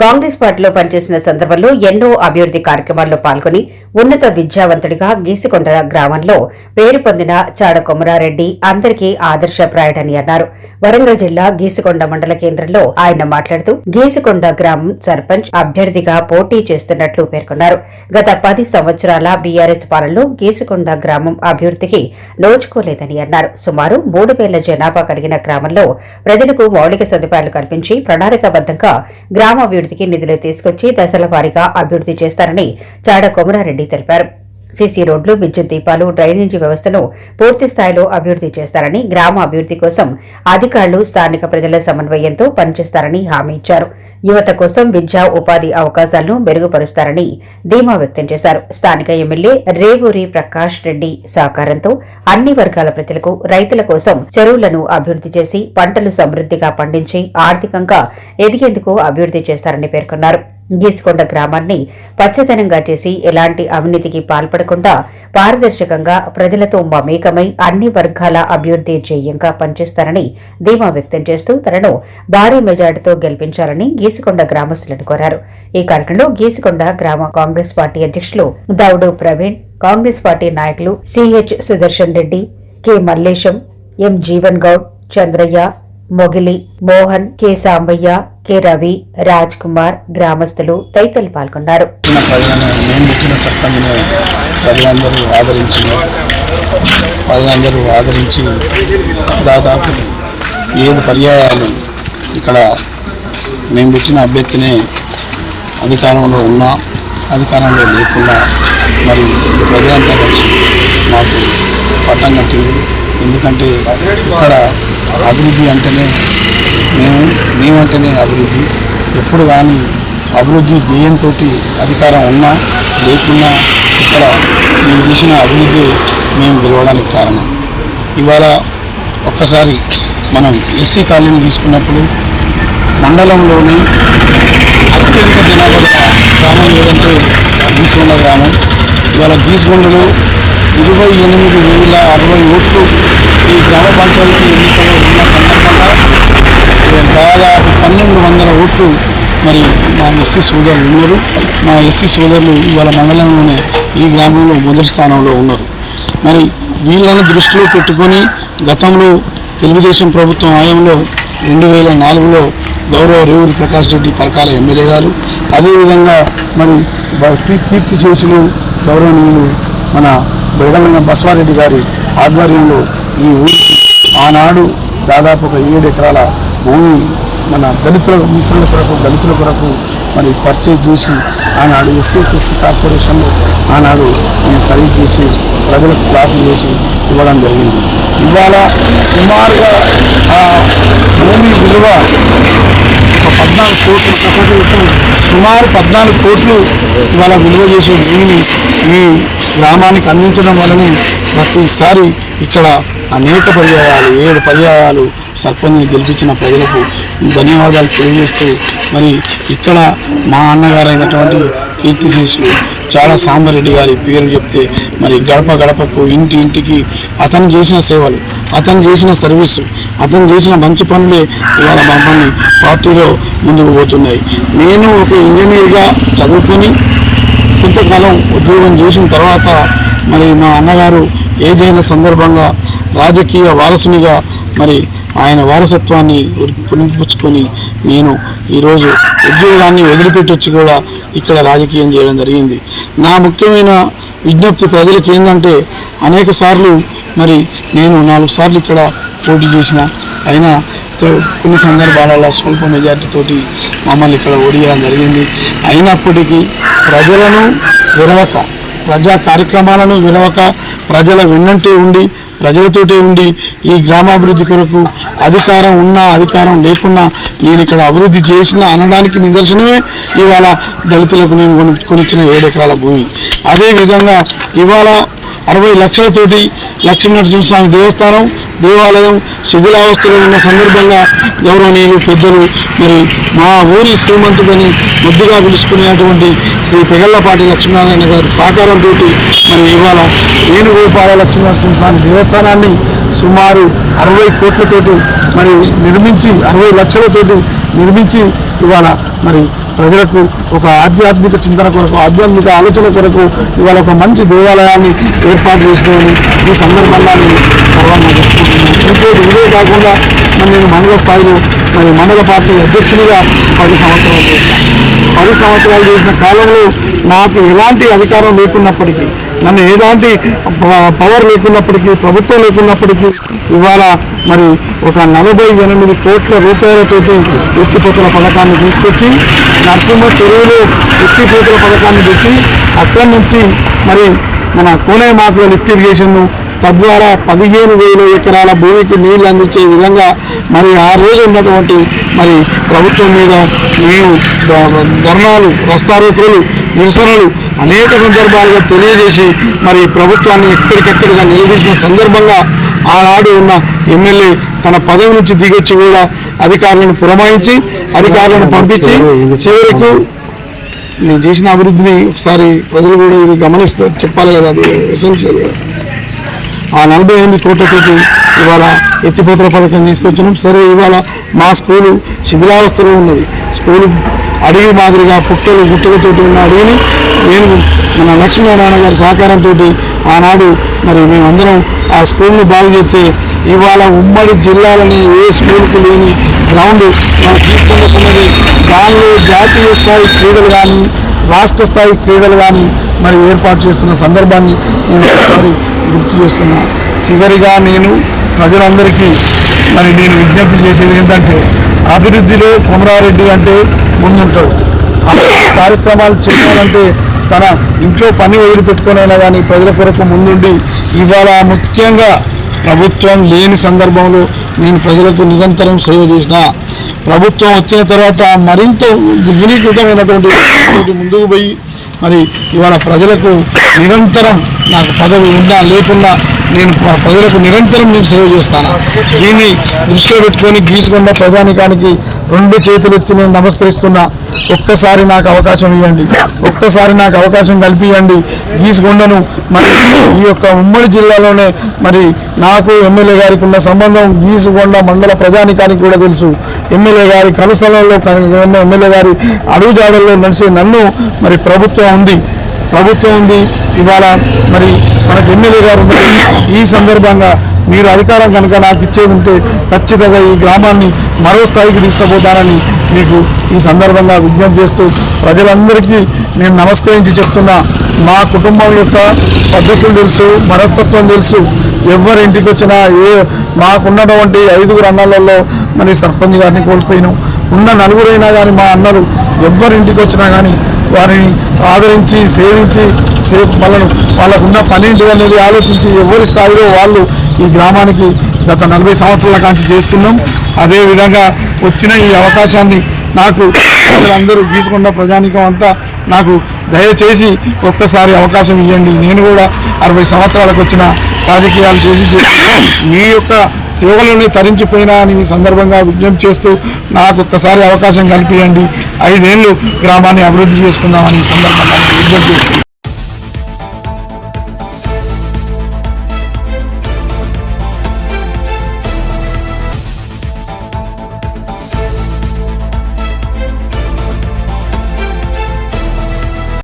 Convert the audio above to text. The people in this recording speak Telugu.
కాంగ్రెస్ పార్టీలో పనిచేసిన సందర్భంలో ఎన్నో అభివృద్ది కార్యక్రమాల్లో పాల్గొని ఉన్నత విద్యావంతుడిగా గీసికొండ గ్రామంలో పేరు పొందిన చాడ కొమరారెడ్డి అందరికీ ఆదర్శప్రాయుడని అన్నారు. వరంగల్ జిల్లా గీసుకొండ మండల కేంద్రంలో ఆయన మాట్లాడుతూ గీసుకొండ గ్రామం సర్పంచ్ అభ్యర్థిగా పోటీ చేస్తున్నట్లు పేర్కొన్నారు. గత పది సంవత్సరాల బీఆర్ఎస్ పాలనలో గీసుకొండ గ్రామం అభివృద్దికి నోచుకోలేదని అన్నారు. సుమారు మూడు వేల జనాభా కలిగిన గ్రామంలో ప్రజలకు మౌలిక సదుపాయాలు కల్పించి ప్రణాళికాబద్దంగా అభివృద్ధికి నిధులు తీసుకొచ్చి దశల వారీగా అభివృద్ధి చేస్తారని చాడ కొమరారెడ్డి తెలిపారు. సీసీ రోడ్లు విద్యుత్ దీపాలు డ్రైనేజీ వ్యవస్థను పూర్తి స్థాయిలో అభివృద్ధి చేస్తారని గ్రామ అభివృద్ధి కోసం అధికారులు స్థానిక ప్రజల సమన్వయంతో పనిచేస్తారని హామీ ఇచ్చారు. యువత కోసం విద్యా ఉపాధి అవకాశాలను మెరుగుపరుస్తారని ధీమా వ్యక్తం చేశారు. స్థానిక ఎమ్మెల్యే రేవూరి ప్రకాష్ రెడ్డి సహకారంతో అన్ని వర్గాల ప్రజలకు రైతుల కోసం చెరువులను అభివృద్ధి చేసి పంటలు సమృద్ధిగా పండించి ఆర్థికంగా ఎదిగేందుకు అభివృద్ధి చేస్తారని పేర్కొన్నారు. గీసుకొండ గ్రామాన్ని పచ్చదనంగా చేసి ఎలాంటి అవినీతికి పాల్పడకుండా పారదర్శకంగా ప్రజలతో మమేకమై అన్ని వర్గాల అభ్యర్థి జేయంగా పనిచేస్తారని ధీమా వ్యక్తం చేస్తూ తనను భారీ మెజార్టీతో గెలిపించాలని గీసుకొండ గ్రామస్తులను కోరారు. ఈ కార్యక్రమంలో గీసుకొండ గ్రామ కాంగ్రెస్ పార్టీ అధ్యక్షులు దౌడు ప్రవీణ్ కాంగ్రెస్ పార్టీ నాయకులు CH Sudarshan Reddy K Mallesham M Jeevan Goud Chandraiah Mogili Mohan K. Sambaiah K. Ravi Raj Kumar గ్రామస్తులు తదితరులు పాల్గొన్నారు. మేము ప్రజలందరూ ఆదరించి ప్రజలందరూ ఆదరించి దాదాపు ఏడు పర్యాయాలు ఇక్కడ మేము పెట్టిన అభ్యర్థినే అధికారంలో ఉన్నా అధికారంలో లేకుండా మరి ప్రజలంతా కలిసి మాకు పట్టం కట్టింది. ఎందుకంటే ఇక్కడ అభివృద్ధి అంటేనే మేము మేమంటేనే అభివృద్ధి. ఎప్పుడు కానీ అభివృద్ధి ధ్యేయంతో అధికారం ఉన్నా లేకున్నా ఇక్కడ మేము చేసిన అభివృద్ధి మేము గెలవడానికి కారణం. ఇవాళ ఒక్కసారి మనం ఎస్సీ కాలనీ తీసుకున్నప్పుడు మండలంలోని అత్యధిక జనాభా గ్రామం ఏదంటే గ్రామం. ఇవాళ గీసుకొండలో ఇరవై ఎనిమిది వేల అరవై ఓట్లు ఈ గ్రామ పంచాయతీ దాదాపు పన్నెండు వందల ఓట్లు మరి మా ఎస్సీ సోదరులు ఉన్నారు. మా ఎస్సీ సోదరులు ఇవాళ మండలంలోనే ఈ గ్రామంలో మొదటి స్థానంలో ఉన్నారు. మరి వీళ్ళని దృష్టిలో పెట్టుకొని గతంలో తెలుగుదేశం ప్రభుత్వం హయాంలో రెండు వేల నాలుగులో గౌరవ రేవూరి ప్రకాష్ రెడ్డి పరకాల ఎమ్మెల్యే గారు. అదేవిధంగా మరి కీర్తి శేషులు గౌరవనీయులు మన బెడగలిన బసవారెడ్డి గారి ఆధ్వర్యంలో ఈ ఊరికి ఆనాడు దాదాపు ఒక ఏడు ఎకరాల భూమి మన దళితుల మిత్రుల కొరకు దళితుల కొరకు మరి పర్చేజ్ చేసి ఆనాడు ఎస్సీఎస్సీ కార్పొరేషన్లో ఆనాడు మేము సర్వీస్ చేసి ప్రజలకు ప్లాట్లు చేసి ఇవ్వడం జరిగింది. ఇవాళ సుమారుగా ఆ భూమి విలువ సుమారు పద్నాలుగు కోట్లు ఇవాళ విలువ చేసే భూమిని ఈ గ్రామానికి అందించడం వలన ప్రతిసారి ఇక్కడ అనేక పర్యాయాలు ఏడు పర్యాయాలు సర్పంచ్ని గెలిపించిన ప్రజలకు ధన్యవాదాలు తెలియజేస్తూ మరి ఇక్కడ మా అన్నగారైనటువంటి కీర్తిశేషులు చాలా సాంబరెడ్డి గారి పేరు చెప్తే మరి గడప గడపకు ఇంటి ఇంటికి అతను చేసిన సేవలు అతను చేసిన సర్వీసు అతను చేసిన మంచి పనులే ఇవాళ మమ్మల్ని పార్టీలో ముందుకు పోతున్నాయి. నేను ఒక ఇంజనీర్గా చదువుకొని కొంతకాలం ఉద్యోగం చేసిన తర్వాత మరి మా అన్నగారు ఏదైనా సందర్భంగా రాజకీయ వారసునిగా మరి ఆయన వారసత్వాన్ని పుణిపుచ్చుకొని నేను ఈరోజు ఉద్యోగాన్ని వదిలిపెట్టొచ్చి కూడా ఇక్కడ రాజకీయం చేయడం జరిగింది. నా ముఖ్యమైన విజ్ఞప్తి ప్రజలకు ఏంటంటే అనేక సార్లు మరి నేను నాలుగు సార్లు ఇక్కడ పోటీ చేసిన అయినా తో- కొన్ని సందర్భాలలో స్వల్ప మెజార్టీతోటి మమ్మల్ని ఇక్కడ ఓడియడం జరిగింది. అయినప్పటికీ ప్రజలను విరవక ప్రజా కార్యక్రమాలను విరవక ప్రజల వెన్నంటే ఉండి ప్రజలతోటే ఉండి ఈ గ్రామాభివృద్ధి కొరకు అధికారం ఉన్నా అధికారం లేకున్నా నేను ఇక్కడ అభివృద్ధి చేసిన అనడానికి నిదర్శనమే ఇవాళ దళితులకు నేను కొని కొనిచ్చిన భూమి. అదేవిధంగా ఇవాళ అరవై లక్షలతోటి లక్ష్మీ నరసింహస్వామి దేవస్థానం దేవాలయం శిథిలావస్థలో ఉన్న సందర్భంగా గౌరవనీయులు పెద్దలు మరి మా ఊరి శ్రీమంతుడని ముద్దుగా పిలుచుకునేటువంటి శ్రీ పెగల్లపాటి లక్ష్మీనారాయణ గారి సహకారంతో మరి ఇవాళ వేణుగోపాల లక్ష్మీనరసింహస్వామి దేవస్థానాన్ని సుమారు అరవై కోట్లతోటి మరి నిర్మించి అరవై లక్షలతోటి నిర్మించి ఇవాళ మరి ప్రజలకు ఒక ఆధ్యాత్మిక చింతన కొరకు ఆధ్యాత్మిక ఆలోచన కొరకు ఇవాళ ఒక మంచి దేవాలయాన్ని ఏర్పాటు చేసుకోవాలి ఈ సందర్భంగా నేను గర్వంగా చెప్పుకుంటున్నాను ఇదే కాకుండా మరి నేను మండల స్థాయిలో మరి మండల పార్టీ అధ్యక్షునిగా పది సంవత్సరాలు చేశాను. పది సంవత్సరాలు చేసిన కాలంలో నాకు ఎలాంటి అధికారం లేకున్నప్పటికీ నన్ను ఎలాంటి ప- పవర్ లేకున్నప్పటికీ ప్రభుత్వం లేకున్నప్పటికీ ఇవాళ మరి ఒక నలభై ఎనిమిది కోట్ల రూపాయలతోటి ఎత్తిపోతుల పథకాన్ని తీసుకొచ్చి నరసింహ చెరువులో ఎత్తిపోతుల పథకాన్ని పెట్టి అక్కడి నుంచి మరి మన కోనే మాకుల లిఫ్ట్ ఇరిగేషన్ను తద్వారా పదిహేను వేల ఎకరాల భూమికి నీళ్ళు అందించే విధంగా మరి ఆ రోజు ఉన్నటువంటి మరి ప్రభుత్వం మీద మేము ధర్నాలు రస్తారోకులు నిరసనలు అనేక సందర్భాలుగా తెలియజేసి మరి ప్రభుత్వాన్ని ఎక్కడికెక్కడిగా నిలదీసిన సందర్భంగా ఆనాడు ఉన్న ఎమ్మెల్యే తన పదవి నుంచి దిగొచ్చి కూడా అధికారులను పురమాయించి అధికారులను పంపించి చివరకు నేను చేసిన అభివృద్ధిని ఒకసారి ప్రజలు కూడా ఇది గమనిస్తారు చెప్పాలి కదా అది ఎసెన్షియల్గా ఆ నలభై ఎనిమిది కోట్లతోటి ఇవాళ ఎత్తిపోతల పథకం తీసుకొచ్చినాం. సరే ఇవాళ మా స్కూలు శిథిలావస్థలో ఉన్నది. స్కూలు అడవి మాదిరిగా పుట్టలు గుట్టలతోటి ఉన్న అడవిని నేను మన లక్ష్మీనారాయణ గారి సహకారంతో ఆనాడు మరి మేమందరం ఆ స్కూల్ని బాగు చేస్తే ఇవాళ ఉమ్మడి జిల్లాలని ఏ స్కూల్కి లేని గ్రౌండ్ మనం తీసుకున్నది దానిలో జాతీయ స్థాయి క్రీడలు కానీ రాష్ట్ర స్థాయి క్రీడలు కానీ మరి ఏర్పాటు చేస్తున్న సందర్భాన్ని నేను ఒకసారి గుర్తు చేస్తున్నా. చివరిగా నేను ప్రజలందరికీ మరి నేను విజ్ఞప్తి చేసేది ఏంటంటే అభివృద్ధిలో కొమరారెడ్డి అంటే ముందుంటాడు. ఆ కార్యక్రమాలు చేయాలంటే తన ఇంట్లో పని వదిలిపెట్టుకునైనా కానీ ప్రజల కొరకు ముందుండి ఇవాళ ముఖ్యంగా ప్రభుత్వం లేని సందర్భంలో నేను ప్రజలకు నిరంతరం సేవ చేసిన ప్రభుత్వం వచ్చిన తర్వాత మరింత వినీకృతమైనటువంటి ముందుకు పోయి మరి ఇవాళ ప్రజలకు నిరంతరం నాకు పదవి ఉన్నా లేకున్నా నేను ప్రజలకు నిరంతరం నేను సేవ చేస్తాను? దీన్ని దృష్టిలో పెట్టుకొని గీసుకొండ ప్రజానికానికి రెండు చేతులు ఎత్తి నేను నమస్కరిస్తున్నా. ఒక్కసారి నాకు అవకాశం ఇవ్వండి ఒక్కసారి నాకు అవకాశం కల్పించండి గీసుకొండను మరి ఈ యొక్క ఉమ్మడి జిల్లాలోనే మరి నాకు ఎమ్మెల్యే గారికి ఉన్న సంబంధం గీసుకొండ మండల ప్రజానికానికి కూడా తెలుసు. ఎమ్మెల్యే గారి కనుసలలో ఎమ్మెల్యే గారి అడుగుజాడల్లో నడిచే నన్ను మరి ప్రభుత్వం ఉంది. ప్రభుత్వం ఉంది. ఇవాళ మరి మనకు ఎమ్మెల్యే గారు ఉన్నారు. ఈ సందర్భంగా మీరు అధికారం కనుక నాకు ఇచ్చేది ఉంటే ఖచ్చితంగా ఈ గ్రామాన్ని మరో స్థాయికి తీసుకుపోతానని మీకు ఈ సందర్భంగా విజ్ఞప్తి చేస్తూ ప్రజలందరికీ నేను నమస్కరించి చెప్తున్నా. మా కుటుంబం యొక్క పద్ధతులు తెలుసు మనస్తత్వం తెలుసు. ఎవరి ఇంటికి వచ్చినా ఏ మాకున్నటువంటి ఐదుగురు అన్నలలో మరి సర్పంచ్ గారిని కోల్పోయినాం. ఉన్న నలుగురైనా కానీ మా అన్నలు ఎవరి ఇంటికి వచ్చినా కానీ వారిని ఆదరించి సేవించి సే వాళ్ళను వాళ్ళకున్న పనేంటి అనేది ఆలోచించి ఎవరి స్థాయిలో వాళ్ళు ఈ గ్రామానికి గత నలభై సంవత్సరాల కాంచి చేస్తున్నాం. అదేవిధంగా వచ్చిన ఈ అవకాశాన్ని నాకు అందరూ గీసుకున్న ప్రజానికం అంతా నాకు దయచేసి ఒక్కసారి అవకాశం ఇవ్వండి. నేను కూడా అరవై సంవత్సరాలకు వచ్చిన రాజకీయాలు చేసి మీ యొక్క సేవలోనే తరించిపోయినా అని ఈ సందర్భంగా విజ్ఞప్తి చేస్తూ నాకు ఒక్కసారి అవకాశం కల్పించండి ఐదేళ్ళు గ్రామాన్ని అభివృద్ధి చేసుకుందామని ఈ సందర్భంగా విజ్ఞప్తి చేస్తున్నాను.